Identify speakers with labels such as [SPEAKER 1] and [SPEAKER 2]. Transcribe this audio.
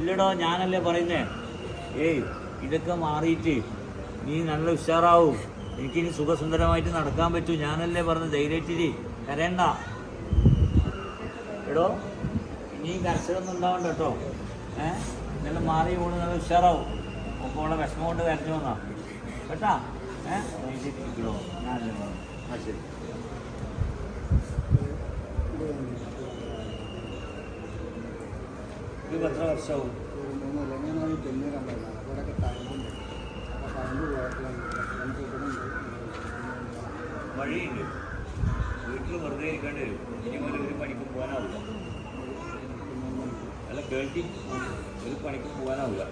[SPEAKER 1] ഇല്ലടോ ഞാനല്ലേ പറയുന്നേ. ഏയ് ഇതൊക്കെ മാറിയിട്ട് നീ നല്ല ഉഷാറാവും. എനിക്കിനി സുഖസുന്ദരമായിട്ട് നടക്കാൻ പറ്റൂ. ഞാനല്ലേ പറഞ്ഞ ധൈര്യത്തിരി കരയണ്ട. എടോ ഇനി കർഷകമൊന്നും ഉണ്ടാവണ്ട കേട്ടോ. ഏഹ് നല്ല മാറി പോണ് നല്ല ഉഷാറാവും. അപ്പോൾ ഉള്ള വിഷമം കൊണ്ട് കരഞ്ഞു വന്നാ. കേട്ടാ? ഏഹ് ധൈര്യമായിട്ടിരിക്കണോ ഞാനല്ലേ പറഞ്ഞു ആ ശരി ഇത് എത്ര വർഷമാവും വഴിയുണ്ട്. വീട്ടിൽ വെറുതെ ഇരിക്കേണ്ടി വരും ഇനി മുതൽ ഒരു പണിക്ക് പോകാനാവില്ല. അല്ല കേൾക്കി ഒരു പണിക്ക് പോകാനാവില്ല.